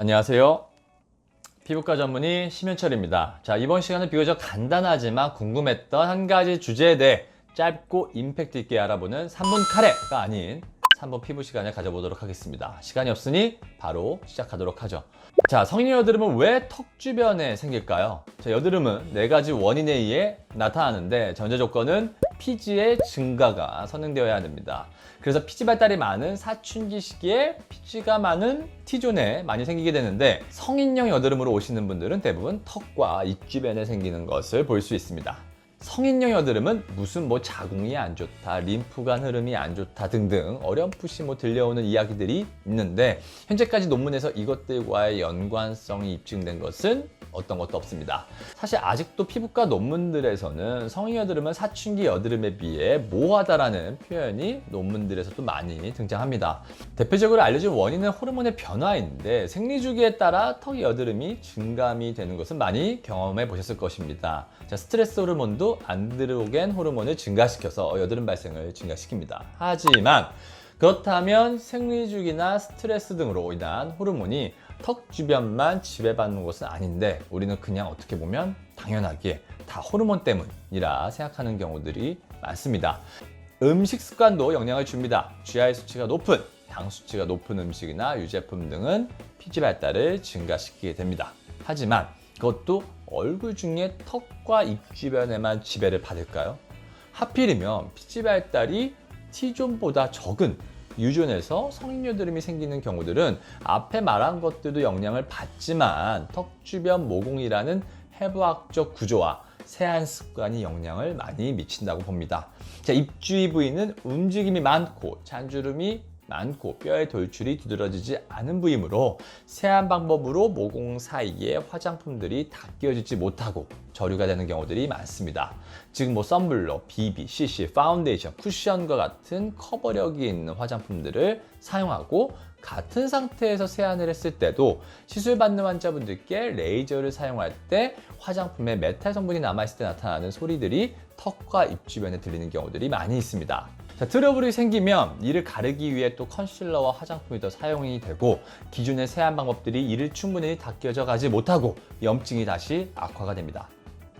안녕하세요. 피부과 전문의 심현철입니다. 자, 이번 시간은 비교적 간단하지만 궁금했던 한 가지 주제에 대해 짧고 임팩트 있게 알아보는 3분 카레가 아닌 3분 피부 시간을 가져보도록 하겠습니다. 시간이 없으니 바로 시작하도록 하죠. 자, 성인 여드름은 왜 턱 주변에 생길까요? 자, 여드름은 네 가지 원인에 의해 나타나는데 전제 조건은 피지의 증가가 선행되어야 됩니다. 그래서 피지 발달이 많은 사춘기 시기에 피지가 많은 T존에 많이 생기게 되는데 성인형 여드름으로 오시는 분들은 대부분 턱과 입 주변에 생기는 것을 볼 수 있습니다. 성인형 여드름은 무슨 뭐 자궁이 안 좋다, 림프관 흐름이 안 좋다 등등 어렴풋이 뭐 들려오는 이야기들이 있는데 현재까지 논문에서 이것들과의 연관성이 입증된 것은 어떤 것도 없습니다. 사실 아직도 피부과 논문들에서는 성인 여드름은 사춘기 여드름에 비해 모호하다라는 표현이 논문들에서도 많이 등장합니다. 대표적으로 알려진 원인은 호르몬의 변화인데 생리 주기에 따라 턱 여드름이 증감이 되는 것은 많이 경험해 보셨을 것입니다. 자, 스트레스 호르몬도 안드로겐 호르몬을 증가시켜서 여드름 발생을 증가시킵니다. 하지만 그렇다면 생리주기나 스트레스 등으로 인한 호르몬이 턱 주변만 지배받는 것은 아닌데 우리는 그냥 어떻게 보면 당연하게 다 호르몬 때문이라 생각하는 경우들이 많습니다. 음식 습관도 영향을 줍니다. GI 수치가 높은 당 수치가 높은 음식이나 유제품 등은 피지 발달을 증가시키게 됩니다. 하지만 그것도 얼굴 중에 턱과 입 주변에만 지배를 받을까요? 하필이면 피지 발달이 T존보다 적은 유존에서 성인 여드름이 생기는 경우들은 앞에 말한 것들도 영향을 받지만 턱 주변 모공이라는 해부학적 구조와 세안 습관이 영향을 많이 미친다고 봅니다. 자, 입주위 부위는 움직임이 많고 잔주름이 많고 뼈의 돌출이 두드러지지 않은 부위므로 세안 방법으로 모공 사이에 화장품들이 다 끼워지지 못하고 저류가 되는 경우들이 많습니다. 즉 뭐 썬블러, BB, CC, 파운데이션, 쿠션과 같은 커버력이 있는 화장품들을 사용하고 같은 상태에서 세안을 했을 때도 시술 받는 환자분들께 레이저를 사용할 때 화장품에 메탈 성분이 남아있을 때 나타나는 소리들이 턱과 입 주변에 들리는 경우들이 많이 있습니다. 자, 트러블이 생기면 이를 가르기 위해 또 컨실러와 화장품이 더 사용이 되고 기존의 세안 방법들이 이를 충분히 닦여져 가지 못하고 염증이 다시 악화가 됩니다.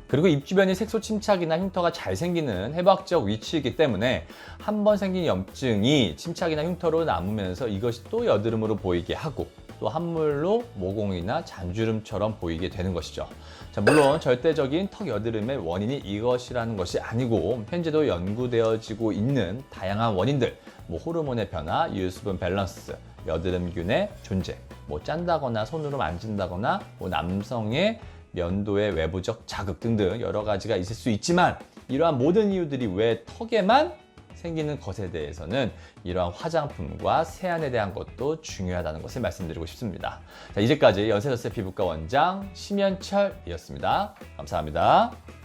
그리고 입 주변이 색소 침착이나 흉터가 잘 생기는 해부학적 위치이기 때문에 한 번 생긴 염증이 침착이나 흉터로 남으면서 이것이 또 여드름으로 보이게 하고 또 함물로 모공이나 잔주름처럼 보이게 되는 것이죠. 자, 물론 절대적인 턱 여드름의 원인이 이것이라는 것이 아니고 현재도 연구되어지고 있는 다양한 원인들, 뭐 호르몬의 변화, 유수분 밸런스, 여드름균의 존재, 뭐 짠다거나 손으로 만진다거나 뭐 남성의 면도의 외부적 자극 등등 여러 가지가 있을 수 있지만 이러한 모든 이유들이 왜 턱에만 생기는 것에 대해서는 이러한 화장품과 세안에 대한 것도 중요하다는 것을 말씀드리고 싶습니다. 자, 이제까지 연세더스 피부과 원장 심현철이었습니다. 감사합니다.